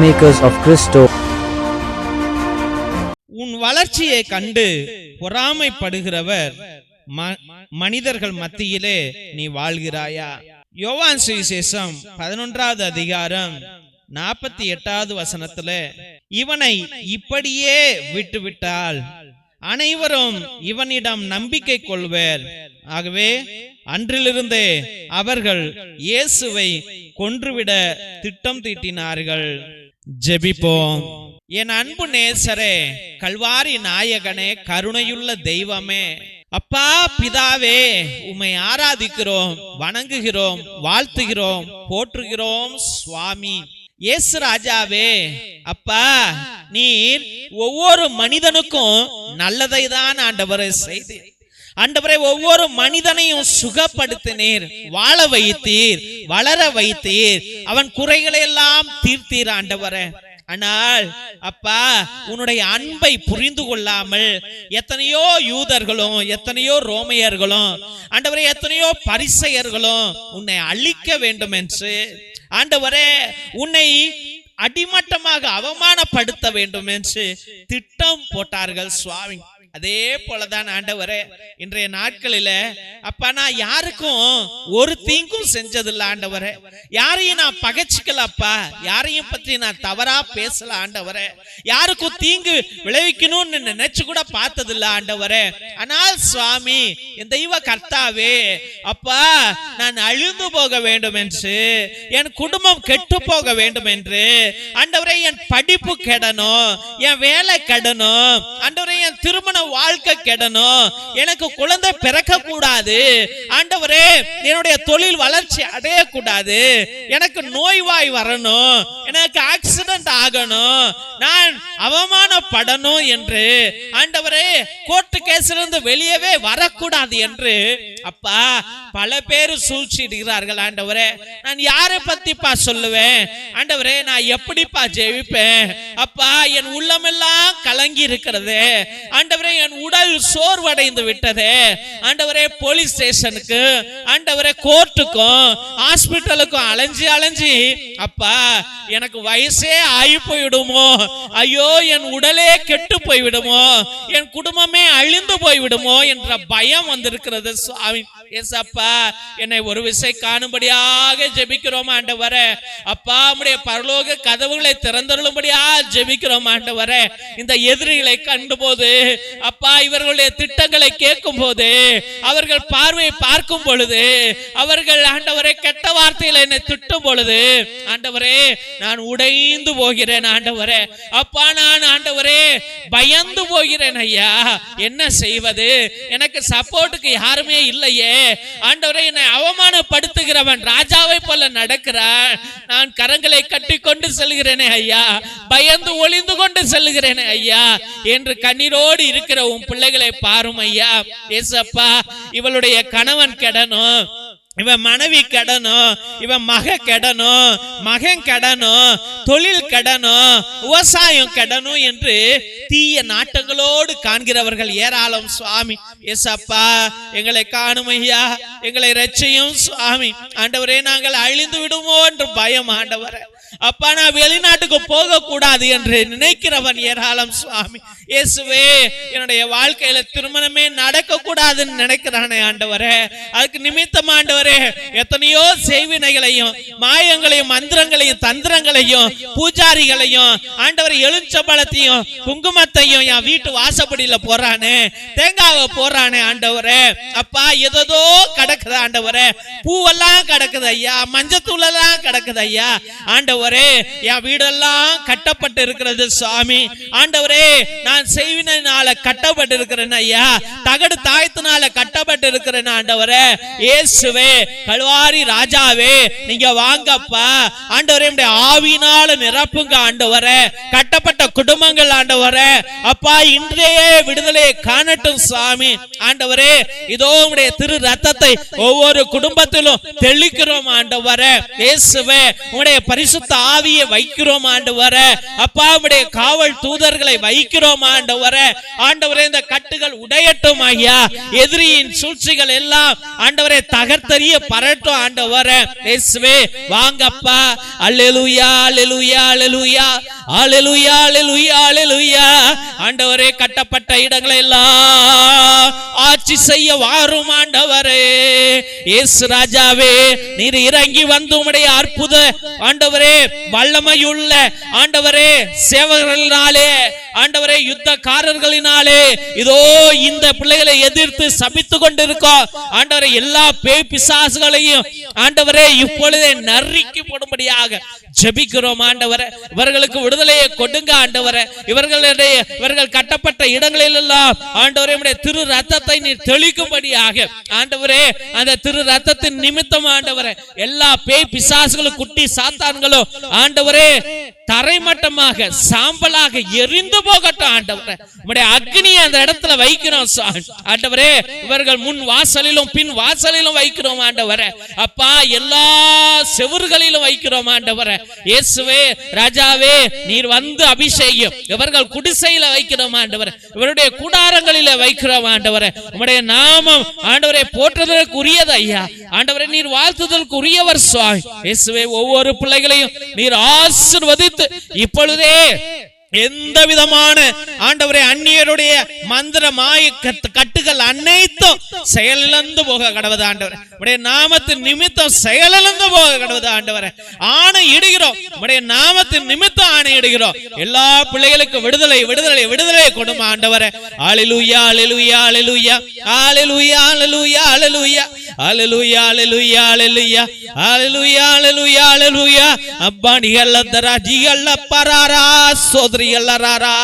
Peacemakers of Christo. உன் வளர்ச்சியை கண்டு பொறாமைப்படுகிறவர் ம- மனிதர்கள் மத்தியிலே நீ வாழ்கிறாயா? யோவான் சுவிசேஷம் பதினொன்றாவது அதிகாரம் நாற்பத்தி எட்டாவது வசனத்துல இவனை இப்படியே விட்டுவிட்டால் அனைவரும் இவனிடம் நம்பிக்கை கொள்வர். ஆகவே அன்றிலிருந்தே அவர்கள் இயேசுவை கொன்றுவிட திட்டம் தீட்டினார்கள். ஜெபிப்போம். என் அன்பு நேசரே கல்வாரி நாயகனே கருணையுள்ள தெய்வமே. அப்பா பிதாவே உம்மை ஆராதிக்கிறோம் வணங்குகிறோம் வாழ்த்துகிறோம் போற்றுகிறோம் சுவாமி. இயேசு ராஜாவே அப்பா நீர் ஒவ்வொரு மனிதனுக்கும் நல்லதை தான் ஆண்டவரை செய்தீர். ஆண்டவரே ஒவ்வொரு மனிதனையும் சுகப்படுத்தினீர் வாழ வைத்தீர் வளர வைத்தீர். அவன் குறைகளை எல்லாம் தீர்த்தீர் ஆண்டவரே. ஆனால் அப்பா உன்னுடைய அன்பை புரிந்து கொள்ளாமல் எத்தனையோ யூதர்களும் எத்தனையோ ரோமையர்களும் ஆண்டவரே எத்தனையோ பரிசெயர்களும் உன்னை அழிக்க வேண்டும் என்று ஆண்டவரே உன்னை அடிமட்டமாக அவமானப்படுத்த வேண்டும் என்று திட்டம் போட்டார்கள் சுவாமி. அதே போலதான் ஆண்டவரே இன்றைய நாட்களில அப்பா நான் யாருக்கும் ஒரு தீங்கும் செஞ்சதில்ல ஆண்டவரே. யாரையும் நான் பகைச்சிக்கலப்பா யாரையும் பற்றி நான் தவறா பேசல ஆண்டவரே. யாருக்கும் தீங்கு விளைவிக்கணும்னு நினைச்சு கூட பார்த்ததில்ல ஆண்டவரே. ஆனால் சுவாமி என் தெய்வ கர்த்தாவே அப்பா நான் அழிந்து போக வேண்டும் என்று என் குடும்பம் கெட்டு போக வேண்டும் என்று ஆண்டவரே என் படிப்பு கெடணும் என் வேலை கெடணும் ஆண்டவரே என் திருமணம் திருமண வாழ்க்கை கெடணும். எனக்கு குழந்தை பிறக்க கூடாது ஆண்டவரே என்னுடைய தொழில் வளர்ச்சி அடையக்கூடாது. எனக்கு நோய்வாய் வரணும். எனக்கு ஆக்சிடென்ட் ஆகணும். நான் அவமானப்படணும் என்று. ஆண்டவரே கோர்ட்டு கேஸிலிருந்து வெளியவே வரக்கூடாது என்று. அப்பா பல பேர் சூழ்ச்சிடுகிறார்கள் ஆண்டவரே. நான் யாரை பத்திப்பா சொல்லுவேன்? ஆண்டவரே நான் எப்படிப்பா ஜெயிப்பேன்? அப்பா என் உள்ளமெல்லாம் கலங்கி இருக்கிறது. ஆண்டவரே ஆண்டவரே என் உடல் சோர்வடைந்து விட்டதே. ஆண்டவரே போலீஸ் ஸ்டேஷனுக்கு ஆண்டவரே கோர்ட்டுக்கும் ஹாஸ்பிட்டலுக்கும் அலைஞ்சு அலைஞ்சு அப்பா எனக்கு வயசே ஆகி போய்விடுமோ? ஐயோ என் உடலே கெட்டு போய்விடுமோ? என் குடும்பமே அழிந்து போய்விடுமோ? என்ற பயம் வந்திருக்கிறது சுவாமி. எஸ் அப்பா என்னை ஒரு விசை காணும்படியாக ஜெபிக்கிறோம் ஆண்டவர. அப்பா நம்முடைய பரலோக கதவுகளை திறந்தருளும்படியா ஜெபிக்கிறோம் ஆண்டவர. இந்த எதிரிகளை கண்டுபோது அப்பா இவர்களுடைய திட்டங்களை கேட்கும் போது அவர்கள் பார்வையை பார்க்கும் பொழுது அவர்கள் ஆண்டவரே கெட்ட வார்த்தையில என்னை திட்டும் பொழுது ஆண்டவரே நான் உடைந்து போகிறேன் ஆண்டவரே. அப்பா நான் ஆண்டவரே பயந்து போகிறேன் ஐயா. என்ன செய்வது? எனக்கு சப்போர்ட்டுக்கு யாருமே இல்லையே. ஆண்டவரே என்னை அவமானப்படுத்துகிறவன் ராஜாவை போல நடக்கிறான். நான் கரங்களை கட்டி கொண்டு செல்கிறேனே ஐயா. பயந்து ஒளிந்து கொண்டு செல்கிறேனே ஐயா. என்று கண்ணீரோடு இருக்கிற உன் பிள்ளைகளை பாரும் ஐயா ஏசப்பா இவளுடைய கணவன் கெடணும் இவன் மனைவி கடனும் இவன் மக கடனும் மகன் கடனும் தொழில் கடனும் விவசாயம் கடனும் என்று தீய நாட்டங்களோடு காண்கிறவர்கள் ஏராளம் சுவாமி. எசப்பா எங்களை காணும் ஐயா எங்களை ரச்சையும் சுவாமி. ஆண்டவரே நாங்கள் அழிந்து விடுமோ என்று பயம் ஆண்டவரை. அப்பா நான் வெளிநாட்டுக்கு போக கூடாது என்று நினைக்கிறவன் ஏராளம் சுவாமி. இயேசுவே என்னுடைய வாழ்க்கையில திருமணமே நடக்க கூடாதுன்னு நினைக்கிறானே ஆண்டவரே. அதுக்கு நிமித்தம் ஆண்டவரே எத்தனையோ செய்வினைகளையும் மாயங்களையும் மந்திரங்களையும் தந்திரங்களையும் பூஜாரிகளையும் ஆண்டவர் எழுச்சம்பளத்தையும் குங்குமத்தையும் என் வீட்டு வாசப்படியில போறானே தேங்காவை போறானே ஆண்டவரே. அப்பா எதோ கிடக்குது ஆண்டவரே. பூவெல்லாம் கிடக்குது ஐயா மஞ்சத்தூள் எல்லாம் கிடக்குது ஐயா. ஆண்டவர் என் வீடெல்லாம் கட்டப்பட்டு இருக்கிறது சுவாமி. ஆண்டவரே நான் செய்வினால கட்டப்பட்டு இருக்கிறேன் ஐயா. தகடு தாயத்தினால கட்டப்பட்டு இருக்கிறேன் ஆண்டவரே. இயேசுவே கல்வாரி ராஜாவே நீங்க வாங்கப்பா. ஆண்டவரே ஆவினால நிரப்புங்க ஆண்டவரே. கட்டப்பட்ட குடும்பங்கள் ஆண்டவரே. அப்பா இன்றையே விடுதலையை காணட்டும் சுவாமி. ஆண்டவரே இதோ உடைய திரு ரத்தத்தை ஒவ்வொரு குடும்பத்திலும் தெளிக்கிறோம் ஆண்டவரே. இயேசுவே உடைய பரிசுத்த ஆவியை வைக்கிறோம் ஆண்டவர. அப்பா காவல் தூதர்களை வைக்கிறோம் ஆண்டவரே. ஆண்டவரே இந்த கட்டுகள் உடையட்டும் ஐயா எதிரியின் சூழ்ச்சிகள் எல்லாம் ஆண்டவரே தகர்த்தறிய பரட்டும் ஆண்டவர. இயேசுவே வாங்கப்பா. அல்லேலூயா அல்லேலூயா அல்லேலூயா. அல்லேலூயா அல்லேலூயா அல்லேலூயா. ஆண்டவரே கட்டப்பட்ட இடங்களை எல்லாம் ஆட்சி செய்ய வாரும் ஆண்டவரே. இயேசு ராஜாவே நீர் இறங்கி வந்து உம்முடைய அற்புத ஆண்டவரே வல்லமையுள்ள ஆண்டவரே சேவகர்களினாலே ஆண்டவரே யுத்தக்காரர்களினாலே இதோ இந்த பிள்ளைகளை எதிர்த்து சபித்து கொண்டிருக்கோம் ஆண்டவரே எல்லா பேய் பிசாசுகளையும் ஆண்டவரே இப்பொழுதே நறுக்கி போடும்படியாக ஜபிக்கிறோம் ஆண்டவரே. இவர்களுக்கு விடுதலையை கொடுங்க ஆண்டவரை. இவர்களுடைய இவர்கள் கட்டப்பட்ட இடங்களில் எல்லாம் ஆண்டவரே திரு ரத்தத்தை நீர் தெளிக்கும்படியாக ஆண்டவரே அந்த திரு ரத்தத்தின் நிமித்தம் ஆண்டவரை எல்லா பேய் பிசாசுகளும் குட்டி சாத்தான்களும் ஆண்டவரே தரைமட்டமாக சாம்பலாக எரிந்து போகட்டும் ஆண்டவரே. உடைய அக்னியை அந்த இடத்துல வைக்கிறோம் ஆண்டவரே. இவர்கள் முன் வாசலிலும் பின் வாசலிலும் வைக்கிறோம் ஆண்டவரே. அப்பா எல்லா செவர்களிலும் வைக்கிறோம் ஆண்டவரே. இயேசுவே ராஜாவே நீர் வந்து அபிஷேகம். இவர்கள் குடிசையில வைக்கிறோம் ஆண்டவரே. இவருடைய கூடாரங்களில வைக்கிறோம் ஆண்டவரே. உடைய நாமம் ஆண்டவரை போற்றுதலுக்கு உரியது ஐயா ஆண்டவரை நீர் வாழ்த்துதலுக்கு உரியவர் சுவாமி. இயேசுவே ஒவ்வொரு பிள்ளைகளையும் நீர் ஆசிர்வதித்து இப்பொழுதே எந்த விதமான ஆண்டவரே அந்நியருடைய மந்திர மாய கட்டுகள் அனைத்தும் செயலிழந்து போக கடவுது ஆண்டவர். உடைய நாமத்தின் நிமித்தம் செயலிழந்து போக கடவுது ஆண்டவரே. ஆணை இடுகிறோம். உடைய நாமத்தின் நிமித்தம் ஆணை இடுகிறோம். எல்லா பிள்ளைகளுக்கும் விடுதலை விடுதலை விடுதலை கொடுமா ஆண்டவர. ஆலிலுயா அழிலுயா அழிலுயா ஆலிலுயா அழிலுயா அழிலுயா ஆலிலுயா ஆலிலுயா ஆலிலுயா ஆலிலுயா ஆலிலுயா ஆலிலுயா அப்பா நிகழ்ந்தரா ஜிகல்ல பராரா சோதரி எல்லாரா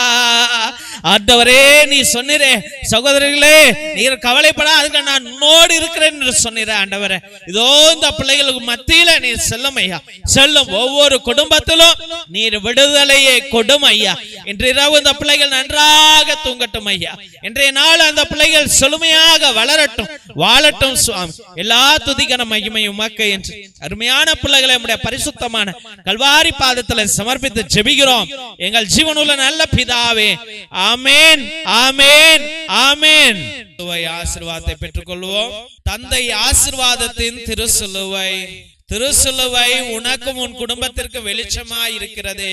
ஆண்டவரே நீ சொன்னீரே சகோதரர்களே நீர் கவலைப்படாதுங்க நான் உன்னோடு இருக்கிறேன் என்று சொன்னீரே ஆண்டவரே. இதோ இந்த பிள்ளைகளுக்கு மத்தியில நீர் செல்லும் ஐயா. செல்லும் ஒவ்வொரு குடும்பத்திலும் நீர் விடுதலையை கொடும் ஐயா. இன்று இரவு இந்த பிள்ளைகள் நன்றாக தூங்கட்டும் ஐயா. இன்றைய நாள் அந்த பிள்ளைகள் செழுமையாக வளரட்டும் வாழட்டும் சுவாமி எல்லா துதிகன மகிமையும் மக்க என்று அருமையான பிள்ளைகளை நம்முடைய பரிசுத்தமான கல்வாரி பாதத்தில் சமர்ப்பித்து ஜெபிக்கிறோம். எங்கள் ஜீவனுள்ள நல்ல பிதாவே ஆமேன் ஆமேன் ஆமேன். ஆசிர்வாதத்தை ஆசீர்வாதத்தை பெற்றுக்கொள்வோம். தந்தை ஆசிர்வாதத்தின் திருசுலுவை திருசுலுவை உனக்கும் உன் குடும்பத்திற்கு வெளிச்சமாய் இருக்கிறது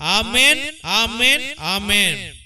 ఆమెన్ ఆమెన్ ఆమెన్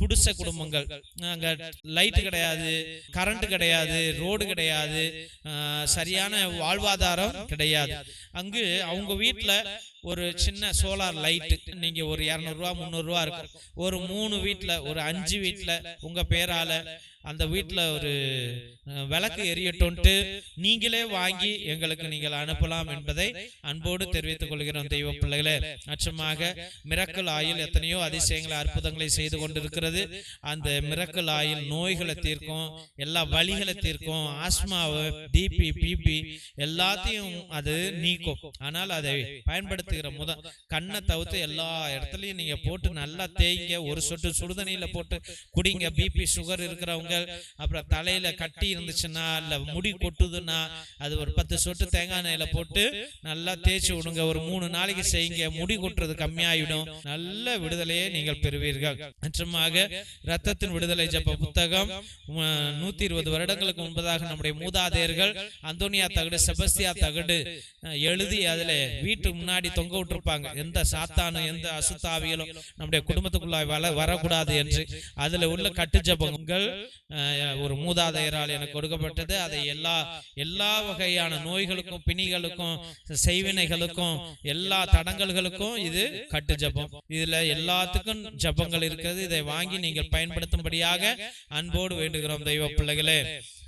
குடிசை குடும்பங்கள். அங்கே லைட்டு கிடையாது கரண்ட் கிடையாது ரோடு கிடையாது சரியான வாழ்வாதாரம் கிடையாது. அங்கு அவங்க வீட்டில் ஒரு சின்ன சோலார் லைட்டு நீங்கள் ஒரு இரநூறுவா முந்நூறுரூவா இருக்கும். ஒரு மூணு வீட்டில் ஒரு அஞ்சு வீட்டில் உங்கள் பேரால அந்த வீட்ல ஒரு விளக்கு எரியட்டும்ட்டு நீங்களே வாங்கி எங்களுக்கு நீங்கள் அனுப்பலாம் என்பதை அன்போடு தெரிவித்துக் கொள்கிறோம் தெய்வ பிள்ளைகளே. அச்சமாக மிரக்கல் ஆயில் எத்தனையோ அதிசயங்களை அற்புதங்களை செய்து கொண்டிருக்கிறது. அந்த மிரக்கல் ஆயில் நோய்களை தீர்க்கும் எல்லா வலிகளை தீர்க்கும் ஆஸ்மாவை டிபி பிபி எல்லாத்தையும் அது நீக்கும். ஆனால் அதை பயன்படுத்துகிற முத கண்ணை தவிர்த்து எல்லா இடத்துலயும் நீங்க போட்டு நல்லா தேய்ங்க ஒரு சொட்டு சுடுதண்ணியில போட்டு குடிங்க பிபி சுகர் இருக்கிறவங்க அப்புறம் தலையில கட்டி இருந்துச்சுன்னா இல்ல முடி கொட்டுதுன்னா அது ஒரு பத்து சொட்டு தேங்காய் எண்ணெயில போட்டு நல்லா தேய்ச்சி விடுங்க. ஒரு மூணு நாளைக்கு செய்யுங்க. முடி கொட்டுறது கம்மியாயிடும். நல்ல விடுதலையை நீங்கள் பெறுவீர்கள். மற்றமாக ரத்தத்தின் விடுதலை ஜப்ப புத்தகம் நூத்தி இருபது வருடங்களுக்கு முன்பதாக நம்முடைய மூதாதையர்கள் அந்தோனியா தகடு செபஸ்தியா தகடு எழுதி அதுல வீட்டு முன்னாடி தொங்க விட்டுருப்பாங்க. எந்த சாத்தானும் எந்த அசுத்தாவியலும் நம்முடைய குடும்பத்துக்குள்ளாய் வர வரக்கூடாது என்று. அதுல உள்ள கட்டு ஜபங்கள் ஒரு மூதாதையரால் எனக்கு கொடுக்கப்பட்டது. அதை எல்லா எல்லா வகையான நோய்களுக்கும் பிணிகளுக்கும் செய்வினைகளுக்கும் எல்லா தடங்கல்களுக்கும் இது கட்டு ஜபம். இதுல எல்லாத்துக்கும் ஜபங்கள் இருக்கிறது. இதை வாங்கி நீங்கள் பயன்படுத்தும்படியாக அன்போடு வேண்டுகிறோம். தெய்வ பிள்ளைகளே.